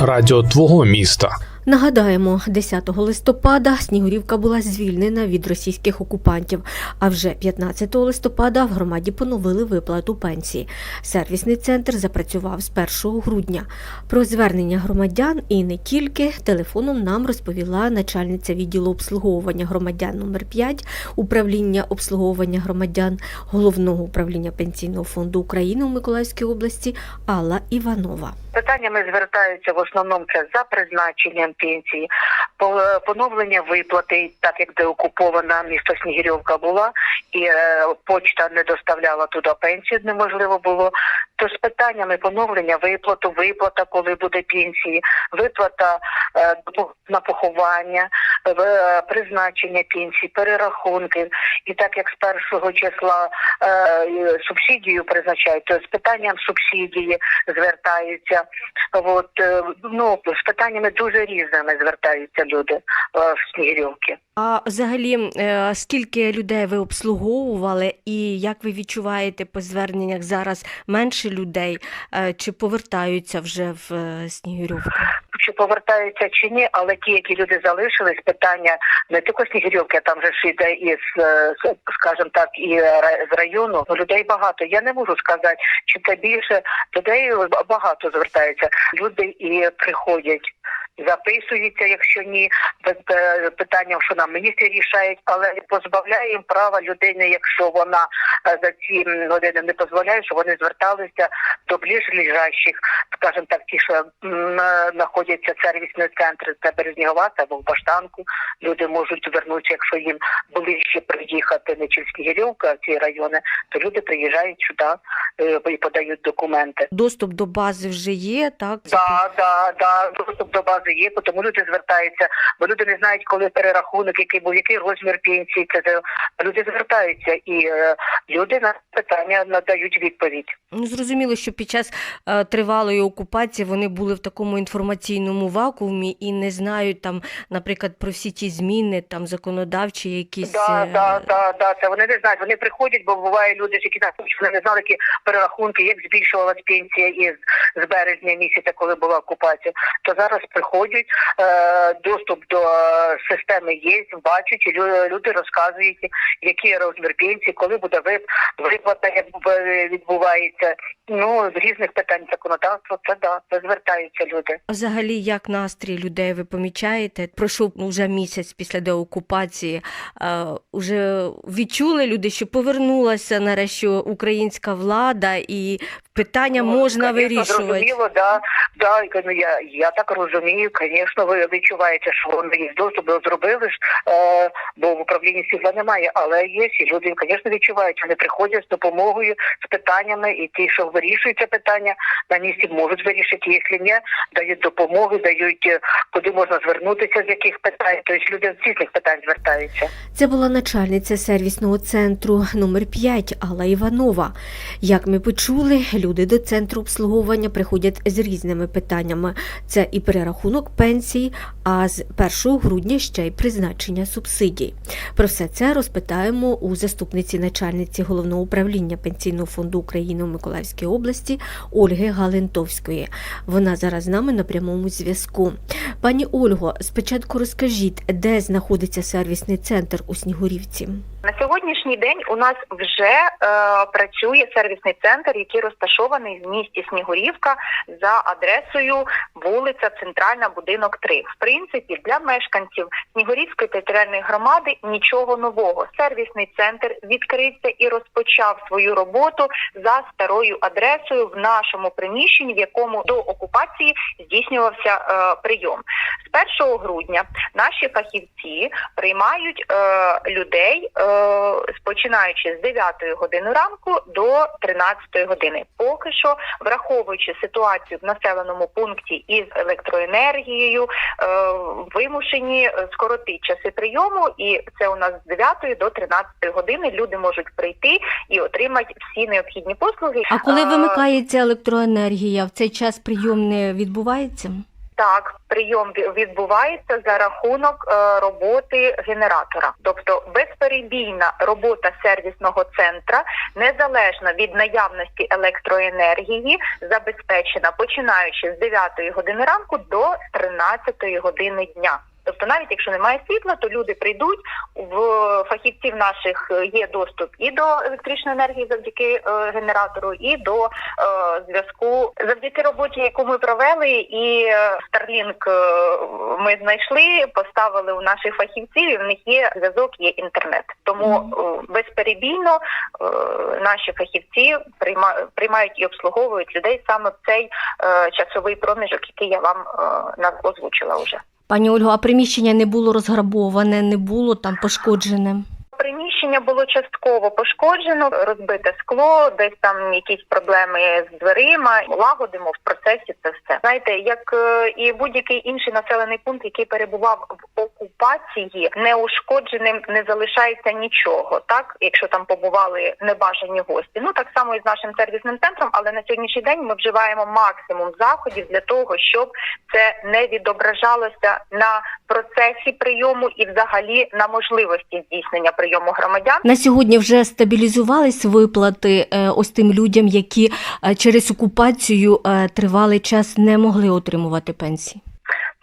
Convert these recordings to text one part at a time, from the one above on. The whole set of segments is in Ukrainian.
Радіо твого міста. Нагадаємо, 10 листопада Снігурівка була звільнена від російських окупантів. А вже 15 листопада в громаді поновили виплату пенсії. Сервісний центр запрацював з 1 грудня. Про звернення громадян і не тільки телефоном нам розповіла начальниця відділу обслуговування громадян номер 5 управління обслуговування громадян головного управління пенсійного фонду України у Миколаївській області Алла Іванова. Питаннями звертаються в основному це за призначенням пенсії, по- поновлення виплати, так як деокупована місто Снігирьовка була, і е, почта не доставляла туди пенсію, неможливо було. То з питаннями поновлення виплату, виплата, коли буде пенсії, виплата е, на поховання, е, призначення пенсії, перерахунки. І так як з першого числа субсидію призначають, то з питанням субсидії звертаються. От ну з питаннями дуже різними звертаються люди в Снігирівки. А взагалі, скільки людей ви обслуговували, і як ви відчуваєте по зверненнях зараз менше людей е, чи повертаються вже в е, Снігурівку? Чи повертаються чи ні, але ті, які люди залишились, питання не тільки Снігирівки, там же ж йде із, е, скажімо так, і з району. Ну, людей багато. Я не можу сказати, чи це більше людей багато звертаються. Люди і приходять. Записуються, якщо ні, пи- е, питання, що нам міністри рішають, але позбавляє їм права людини, якщо вона е, за ці години не дозволяє, що вони зверталися до ближлежащих, скажімо так, ті, що знаходяться сервісні центри, це Березнігова, або в Баштанку. Люди можуть звернутися, якщо їм ближче приїхати не через Снігирівка, а ці райони, то люди приїжджають сюди е, і подають документи. Доступ до бази вже є, так? Да, да, да, доступ до бази є, тому люди звертаються, бо люди не знають, коли перерахунок, який був, який розмір пенсії. Це люди звертаються, і е, люди на питання надають відповідь. Ну, зрозуміло, що під час е, тривалої окупації вони були в такому інформаційному вакуумі і не знають там, наприклад, про всі ті зміни, там законодавчі якісь. Да, е, да, да, да, це вони не знають. Вони приходять, бо буває люди, які так, вони не знали, які перерахунки, як збільшувалась пенсія із з березня місяця, коли була окупація. То зараз приходять, е, доступ до системи є, бачать, лю- люди розказують, який розмір пенсії, коли буде виплата, як відбувається. Ну з різних питань законодавства, це да, це звертаються люди. А Взагалі, як настрій людей ви помічаєте? Пройшов вже місяць після деокупації. Уже відчули люди, що повернулася нарешті українська влада, і питання Ну, можна конечно, вирішувати. Зрозуміло, да, да, ну, я, я так розумію, звісно, ви відчуваєте, що вони є доступ, зробили ж, е, бо в управлінні світла немає, але є, і люди, звісно, відчувають, вони приходять з допомогою, з питаннями, і ті, що вирішують це питання, на місці можуть вирішити, якщо ні, дають допомогу, дають, е, куди можна звернутися, з яких питань, тобто люди з різних питань звертаються. Це була начальниця сервісного центру номер 5 Алла Іванова. Як ми почули, люди до центру обслуговування приходять з різними питаннями. Це і перерахунок пенсії, а з 1 грудня ще й призначення субсидій. Про все це розпитаємо у заступниці начальниці головного управління Пенсійного фонду України у Миколаївській області Ольги Галентовської. Вона зараз з нами на прямому зв'язку. Пані Ольго, спочатку розкажіть, де знаходиться сервісний центр у Снігурівці? На сьогоднішній день у нас вже е, працює сервісний центр, який розташований в місті Снігурівка за адресою вулиця Центральна, будинок 3. В принципі, для мешканців Снігурівської територіальної громади нічого нового. Сервісний центр відкрився і розпочав свою роботу за старою адресою в нашому приміщенні, в якому до окупації здійснювався е, прийом. З 1 грудня наші фахівці приймають е, людей, е, починаючи з 9 години ранку до 13 години. Поки що, враховуючи ситуацію в населеному пункті із електроенергією, е, вимушені е, скоротити часи прийому, і це у нас з 9 до 13 години люди можуть прийти і отримати всі необхідні послуги. А коли Е, вимикається електроенергія, в цей час прийом не відбувається? Так, прийом відбувається за рахунок е, роботи генератора, тобто безперебійна робота сервісного центра, незалежно від наявності електроенергії, забезпечена починаючи з 9 години ранку до 13 години дня. Тобто, навіть якщо немає світла, то люди прийдуть в фахівців наших є доступ і до електричної енергії завдяки е, генератору, і до е, зв'язку завдяки роботі, яку ми провели, і е, Starlink ми знайшли, поставили у наших фахівців. і В них є зв'язок, є інтернет. Тому безперебійно е, наші фахівці прийма- приймають і обслуговують людей саме в цей е, часовий проміжок, який я вам е, озвучила вже. Пані Ольго, а приміщення не було розграбоване, не було там пошкоджене. Приміщення було частково пошкоджено, розбите скло, десь там якісь проблеми з дверима. Лагодимо в процесі це все. Знаєте, як е, і будь-який інший населений пункт, який перебував в окупації, неушкодженим не залишається нічого. Так, якщо там побували небажані гості. Ну так само і з нашим сервісним центром, але на сьогоднішній день ми вживаємо максимум заходів для того, щоб це не відображалося на процесі прийому і взагалі на можливості здійснення прийому громадян. На сьогодні вже стабілізувались виплати е, ось тим людям, які е, через окупацію е, тривалий час не могли отримувати пенсії.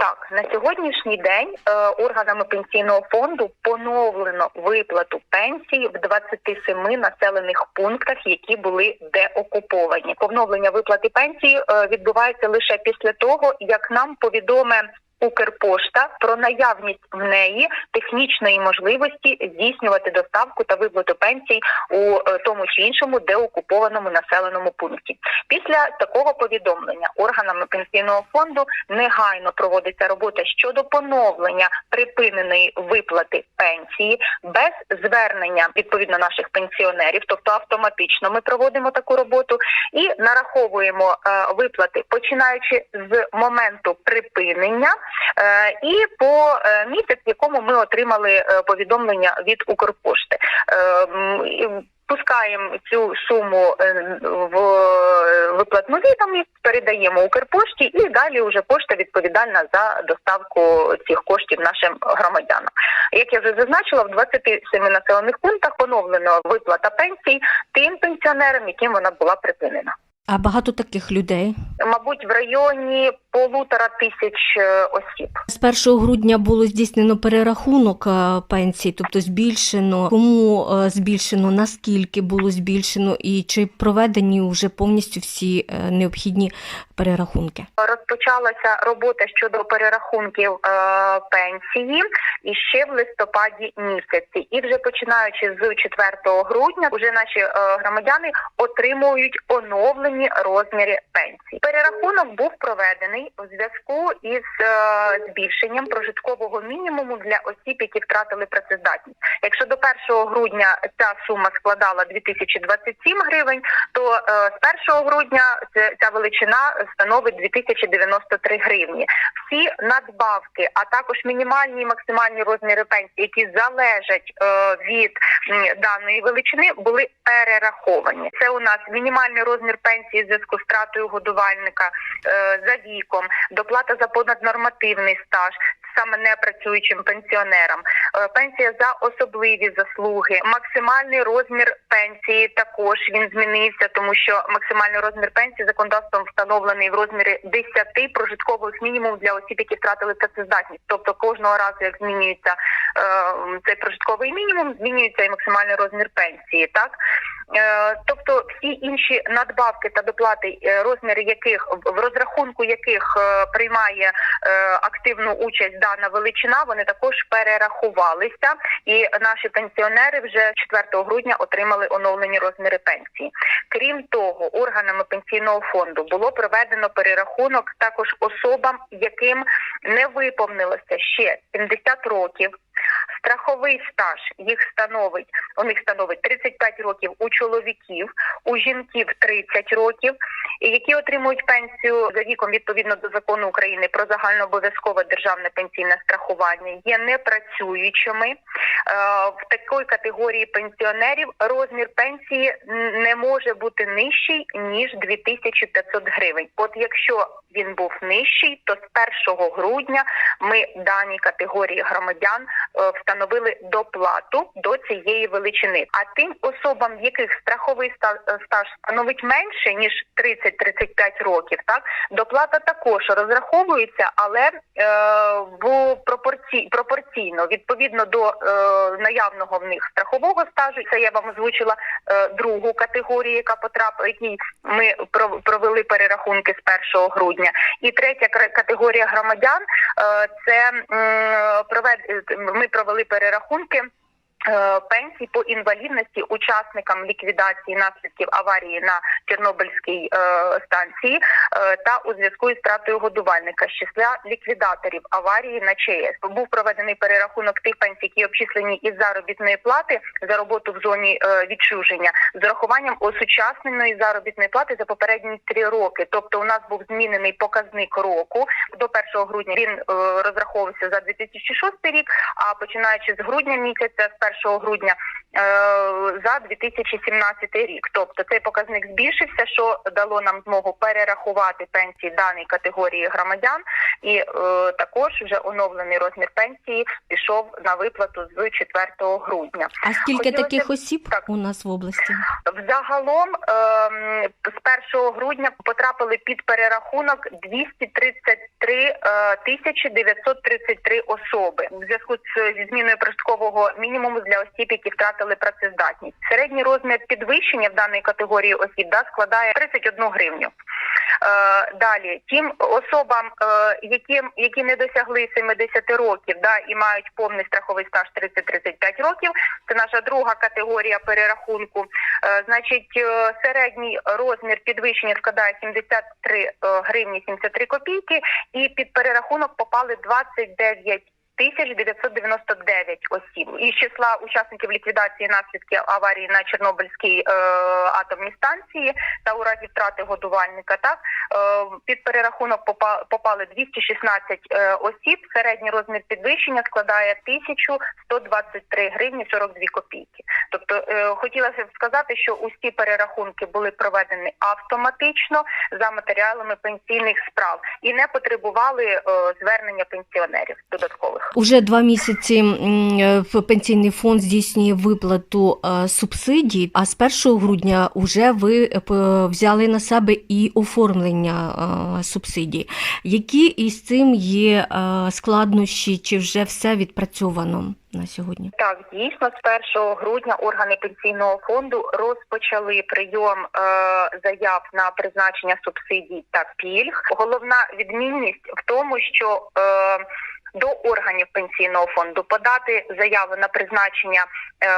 Так, на сьогоднішній день е, органами пенсійного фонду поновлено виплату пенсії в 27 населених пунктах, які були деокуповані. Поновлення виплати пенсії е, відбувається лише після того, як нам повідоме. Укрпошта про наявність в неї технічної можливості здійснювати доставку та виплату пенсій у е, тому чи іншому деокупованому населеному пункті. Після такого повідомлення органами пенсійного фонду негайно проводиться робота щодо поновлення припиненої виплати пенсії без звернення відповідно наших пенсіонерів, тобто автоматично ми проводимо таку роботу і нараховуємо е, виплати починаючи з моменту припинення і по е, місяць, в якому ми отримали е, повідомлення від Укрпошти. Е, Пускаємо цю суму е, в е, виплатну відомість, передаємо Укрпошті, і далі вже пошта відповідальна за доставку цих коштів нашим громадянам. Як я вже зазначила, в 27 населених пунктах поновлено виплата пенсій тим пенсіонерам, яким вона була припинена. А багато таких людей. Мабуть, в районі полутора тисяч е, осіб. З 1 грудня було здійснено перерахунок е, пенсій, тобто збільшено. Кому е, збільшено, наскільки було збільшено, і чи проведені вже повністю всі необхідні перерахунки? Розпочалася робота щодо перерахунків пенсії і ще в листопаді місяці. І вже починаючи з 4 грудня, вже наші громадяни отримують оновлені розміри пенсії. Перерахунок був проведений у зв'язку із е, збільшенням прожиткового мінімуму для осіб, які втратили працездатність. Якщо до 1 грудня ця сума складала 2027 гривень, то е, з 1 грудня ця величина становить 2093 гривні. Всі надбавки, а також мінімальні і максимальні розміри пенсії, які залежать е, від даної величини, були перераховані. Це у нас мінімальний розмір пенсії в зв'язку з втратою годувальника за віком, доплата за понаднормативний стаж. Саме непрацюючим пенсіонерам, Е, пенсія за особливі заслуги, максимальний розмір пенсії також він змінився, тому що максимальний розмір пенсії законодавством встановлений в розмірі 10 прожиткових мінімумів для осіб, які втратили працездатність. Тобто кожного разу, як змінюється е, цей прожитковий мінімум, змінюється і максимальний розмір пенсії. Так тобто всі інші надбавки та доплати, е, розміри яких в розрахунку яких е, приймає е, активну участь дана величина, вони також перерахувалися, і наші пенсіонери вже 4 грудня отримали оновлені розміри пенсії. Крім того, органами пенсійного фонду було проведено перерахунок також особам, яким не виповнилося ще 70 років. Страховий стаж їх становить у них становить 35 років у чоловіків, у жінків 30 років, які отримують пенсію за віком відповідно до закону України про загальнообов'язкове державне пенсійне страхування, є непрацюючими. Е, В такої категорії пенсіонерів розмір пенсії не може бути нижчий ніж 2500 гривень. От якщо він був нижчий, то з 1 грудня ми даній категорії громадян е, встановили доплату до цієї величини. А тим особам, яких страховий е, стаж становить менше ніж 30-35 років, так доплата також розраховується, але е, в пропорцій пропорційно відповідно до е, наявного в них страхового стажу. Це я вам озвучила е, другу категорію, яка потрапила, якій ми пров- провели перерахунки з 1 грудня. І третя категорія громадян е, це м, провед... ми провели перерахунки. Е, Пенсій по інвалідності учасникам ліквідації наслідків аварії на Чорнобильській е, станції е, та у зв'язку із втратою годувальника з числа ліквідаторів аварії на ЧАЕС. Був проведений перерахунок тих пенсій, які обчислені із заробітної плати за роботу в зоні відчуження з урахуванням осучасненої заробітної плати за попередні три роки. Тобто, у нас був змінений показник року до 1 грудня. Він розраховувався за 2006 рік. А починаючи з грудня місяця, з 1 грудня за 2017 рік. Тобто цей показник збільшився, що дало нам змогу перерахувати пенсії даної категорії громадян, і е, також вже оновлений розмір пенсії пішов на виплату з 4 грудня. А скільки Хотілося таких осіб так. у нас в області? Взагалом ем, з 1 грудня потрапили під перерахунок 233 е, тисячі 933 особи в зв'язку з зі зміною прожиткового мінімуму для осіб, які втратили працездатність. Середній розмір підвищення в даної категорії осіб да, складає 31 гривню. Е, далі тим особам, е, які, які не досягли 70 років, да і мають повний страховий стаж 30-35 років. Це наша друга категорія перерахунку. Е, значить, середній розмір підвищення складає 73 е, гривні 73 копійки, і під перерахунок попали 29 тисяч 999 осіб із числа учасників ліквідації наслідків аварії на Чорнобильській е, атомній станції та у разі втрати годувальника. Так е, під перерахунок попа- попали 216 е, осіб. Середній розмір підвищення складає 1123 гривні 42 копійки. Тобто е, хотілося б сказати, що усі перерахунки були проведені автоматично за матеріалами пенсійних справ і не потребували е, звернення пенсіонерів додаткових. Уже два місяці е, в пенсійний фонд здійснює виплату е, субсидій, а з 1 грудня вже ви е, взяли на себе і оформлення субсидій. Які із цим є складнощі, чи вже все відпрацьовано на сьогодні? Так, дійсно, з 1 грудня органи пенсійного фонду розпочали прийом е, заяв на призначення субсидій та пільг. Головна відмінність в тому, що е, до органів пенсійного фонду подати заяву на призначення е,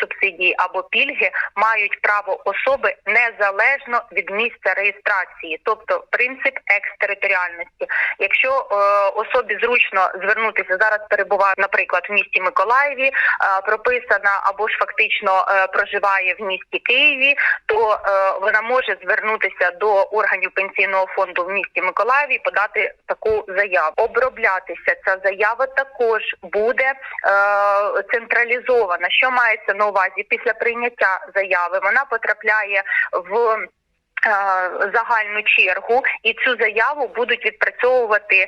субсидії або пільги мають право особи незалежно від місця реєстрації, тобто принцип екстериторіальності. Якщо е, особі зручно звернутися зараз, перебуває, наприклад, в місті Миколаєві, е, прописана або ж фактично е, проживає в місті Києві, то е, вона може звернутися до органів пенсійного фонду в місті Миколаєві подати таку заяву. Оброблятися ця заява також буде е, централізована. Що мається на увазі після прийняття заяви? Вона потрапляє в загальну чергу, і цю заяву будуть відпрацьовувати е,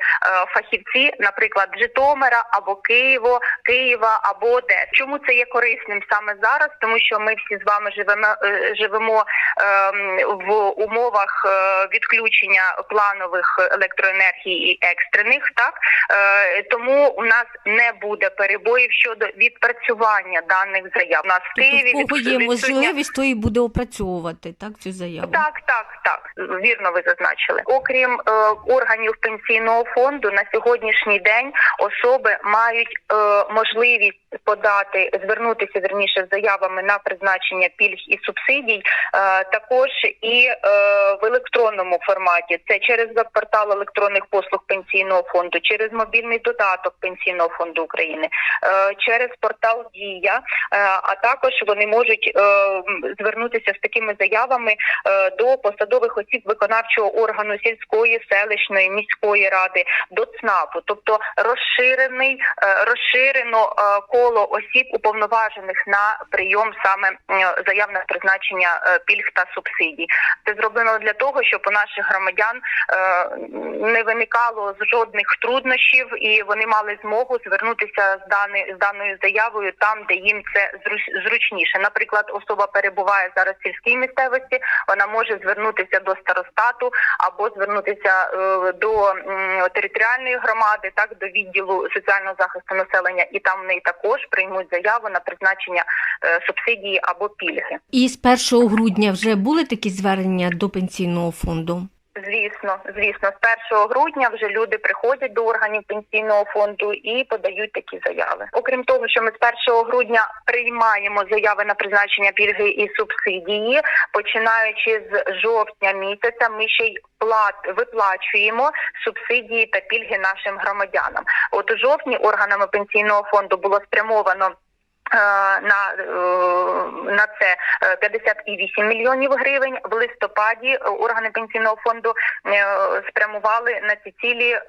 фахівці, наприклад, Житомира або Києво, Києва або Одеси. Чому це є корисним саме зараз? Тому що ми всі з вами живемо е, живемо ем, в умовах е, відключення планових електроенергії і екстрених, так Е, тому у нас не буде перебоїв щодо відпрацювання даних заяв. У нас в Тобто, Києві кого є відсутня- можливість, то і буде опрацьовувати так цю заяву. так, так, так, вірно ви зазначили. Окрім е, органів пенсійного фонду, на сьогоднішній день особи мають е, можливість подати, звернутися верніше з заявами на призначення пільг і субсидій, е, також і е, в електронному форматі. Це через веб-портал електронних послуг пенсійного фонду, через мобільний додаток пенсійного фонду України, е, через портал Дія, е, а також вони можуть е, звернутися з такими заявами е, до посадових осіб виконавчого органу сільської, селищної, міської ради, до ЦНАПу, тобто розширений, е, розширено е, коло осіб уповноважених на прийом саме заяв на призначення е, пільг та субсидій. Це зроблено для того, щоб у наших громадян не виникало жодних труднощів, і вони мали змогу звернутися з дани з даною заявою там, де їм це зру- зручніше. Наприклад, особа перебуває зараз в сільській місцевості, вона може звернутися до старостату або звернутися е, до територіальної громади, так до відділу соціального захисту населення, і там в також приймуть заяву на призначення е, субсидії або пільги. І з 1 грудня вже були такі звернення до пенсійного фонду. Звісно, звісно, з 1 грудня вже люди приходять до органів пенсійного фонду і подають такі заяви. Окрім того, що ми з 1 грудня приймаємо заяви на призначення пільги і субсидії, починаючи з жовтня місяця, ми ще й плат виплачуємо субсидії та пільги нашим громадянам. От у жовтні органами пенсійного фонду було спрямовано. Е, На, е, на це е, 58 мільйонів гривень. В листопаді е, органи пенсійного фонду е, спрямували на ці цілі е,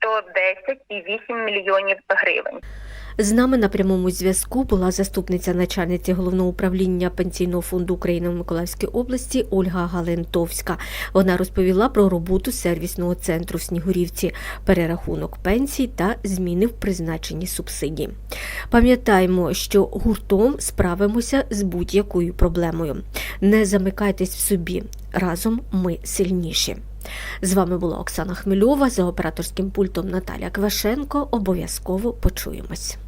110,8 мільйонів гривень. З нами на прямому зв'язку була заступниця начальниці головного управління пенсійного фонду України в Миколаївській області Ольга Галентовська. Вона розповіла про роботу сервісного центру в Снігурівці, перерахунок пенсій та зміни в призначенні субсидій. Пам'ятаємо, що гуртом справимося з будь-якою проблемою. Не замикайтесь в собі. Разом ми сильніші. З вами була Оксана Хмельова за операторським пультом Наталя Квашенко. Обов'язково почуємось.